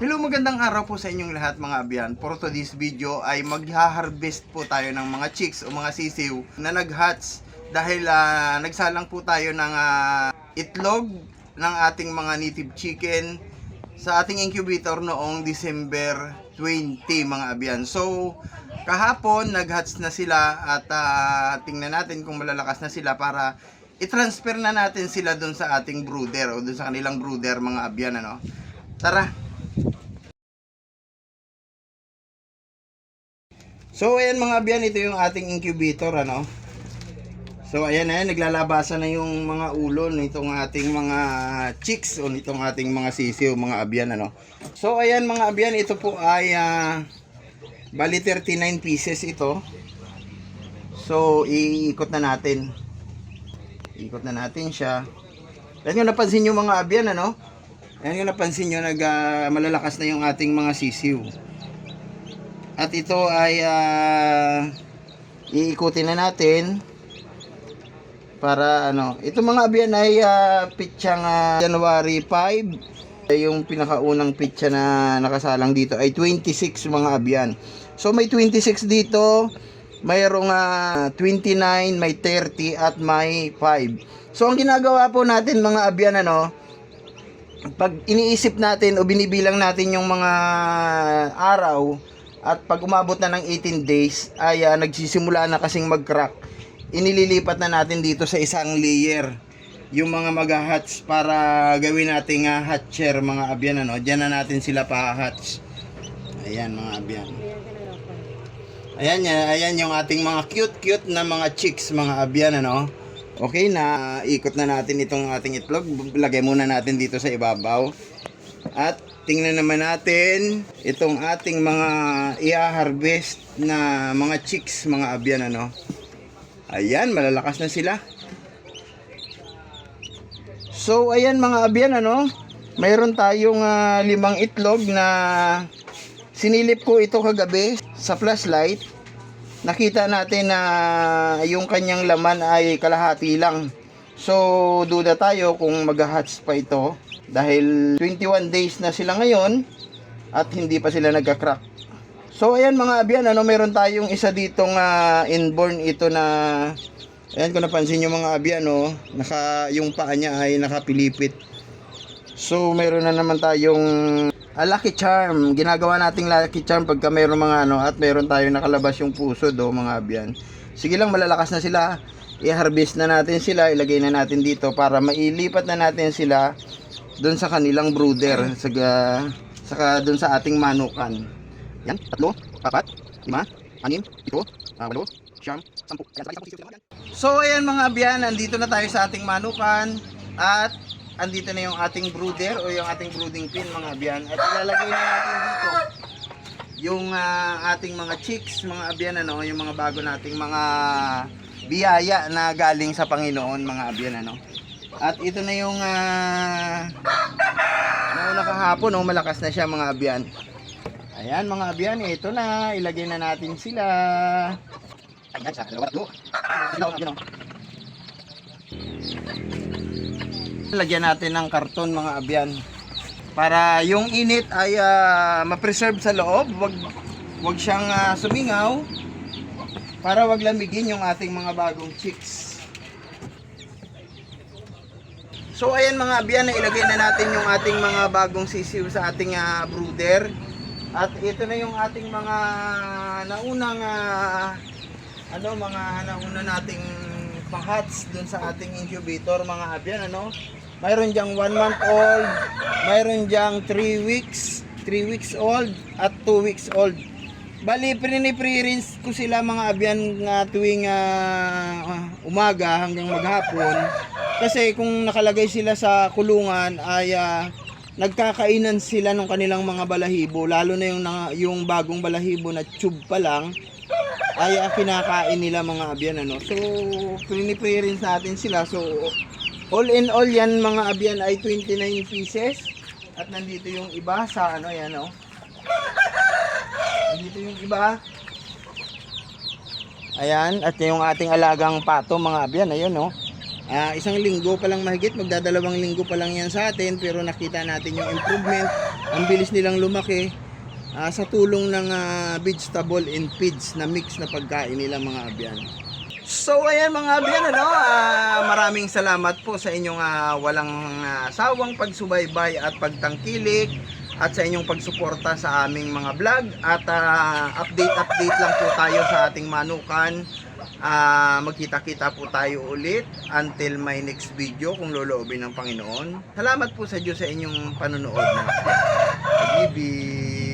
Hello, magandang araw po sa inyong lahat mga abyan. For today's video ay magha-harvest po tayo ng mga chicks o mga sisiw na nag-hatch dahil ah, nagsalang po tayo ng ah, itlog ng ating mga native chicken sa ating incubator noong December 20 mga abyan. So, kahapon nag-hatch na sila at ah, tingnan natin kung malalakas na sila para i-transfer na natin sila doon sa ating brooder o doon sa kanilang brooder mga abyan ano. Tara, So ayan mga abyan, ito yung ating incubator ano. So ayan ayan, naglalabasan na yung mga ulo nitong ating mga chicks o nitong ating mga sisiw mga abyan ano. So ayan mga abyan, ito po ay ah, bali 39 pieces ito. So iikot na natin. Ikot na natin siya. Ayan yung napansin nyo mga abyan ano. Ayan yung napansin nyo, nag, ah, malalakas na yung ating mga sisiw. At ito ay ah, iikutin na natin para ano. Ito mga abiyan ay uh, pitsang ah, January 5. Yung pinakaunang pitsa na nakasalang dito ay 26 mga abyan. So may 26 dito, mayroong ah, 29, may 30 at may 5. So ang ginagawa po natin mga abyan ano, pag iniisip natin o binibilang natin yung mga araw at pag umabot na ng 18 days ay ah, nagsisimula na kasing mag-crack. Inililipat na natin dito sa isang layer. Yung mga mag-hatch para gawin nating uh, hatcher mga abyan ano. Diyan na natin sila pa-hatch ayan mga abyan. Ayan yan ayan yung ating mga cute cute na mga chicks mga abyan ano. Okay na ikot na natin itong ating itlog. Lagay muna natin dito sa ibabaw at tingnan naman natin itong ating mga i-harvest na mga chicks, mga abyan ano. Ayan, malalakas na sila. So ayan mga abyan ano, mayroon tayong ah, limang itlog na sinilip ko ito kagabi sa flashlight. Nakita natin na yung kanyang laman ay kalahati lang. So duda tayo kung mag-hatch pa ito dahil 21 days na sila ngayon at hindi pa sila nagka-crack. So ayan mga abyan, ano meron tayong isa ditong ah, inborn ito na ayan kung napansin niyo mga abyan no, naka yung paa niya ay nakapilipit. So meron na naman tayong ah, lucky charm. Ginagawa nating lucky charm pagka meron mga ano at meron tayong nakalabas yung puso do mga abyan. Sige lang malalakas na sila. I-harvest na natin sila, ilagay na natin dito para mailipat na natin sila doon sa kanilang brooder sa saka doon sa ating manukan. Yan, tatlo, apat, lima, anim, ito, uh, walo, siyam, sampu. So ayan mga abyan, nandito na tayo sa ating manukan at andito na yung ating brooder o yung ating brooding pin mga abyan at ilalagay na natin dito yung ah, ating mga chicks, mga abyan ano, yung mga bago nating mga biyaya na galing sa Panginoon mga abyan ano. At ito na yung uh, nauna kahapon, oh, malakas na siya mga abyan. Ayan mga abyan, ito na, ilagay na natin sila. Ayan, sa dalawa, tatlo. Oh. Lagyan natin ng karton mga abyan. Para yung init ay ah, ma-preserve sa loob, wag wag siyang ah, sumingaw para wag lamigin yung ating mga bagong chicks. So ayan mga abyan, na ilagay na natin yung ating mga bagong sisiw sa ating ah, brooder. At ito na yung ating mga naunang ah, ano mga nauna nating pang-hatch dun sa ating incubator mga abyan ano. Mayroon diyang 1 month old, mayroon diyang 3 weeks, 3 weeks old at 2 weeks old. Bali, pinipre-rinse ko sila mga abyan nga tuwing ah, umaga hanggang maghapon. Kasi kung nakalagay sila sa kulungan ay ah, nagkakainan sila ng kanilang mga balahibo. Lalo na yung, yung bagong balahibo na tube pa lang ay ah, kinakain nila mga abyan. Ano. So, pinipre-rinse natin sila. So, all in all yan mga abyan ay 29 pieces. At nandito yung iba sa ano yan oh. Nandito yung iba. Ayan, at yung ating alagang pato mga abyan, ayun no. Ah, isang linggo pa lang mahigit, magdadalawang linggo pa lang yan sa atin, pero nakita natin yung improvement ang bilis nilang lumaki ah, sa tulong ng ah, vegetable and feeds na mix na pagkain nila mga abyan. So ayan mga abyan ano, ah, maraming salamat po sa inyong ah, walang ah, sawang pagsubaybay at pagtangkilik at sa inyong pagsuporta sa aming mga vlog at ah, update-update lang po tayo sa ating manukan. Ah, magkita-kita po tayo ulit until my next video kung loloobin ng Panginoon. Salamat po sa Diyos sa inyong panonood. Abyan. Pag-ibig.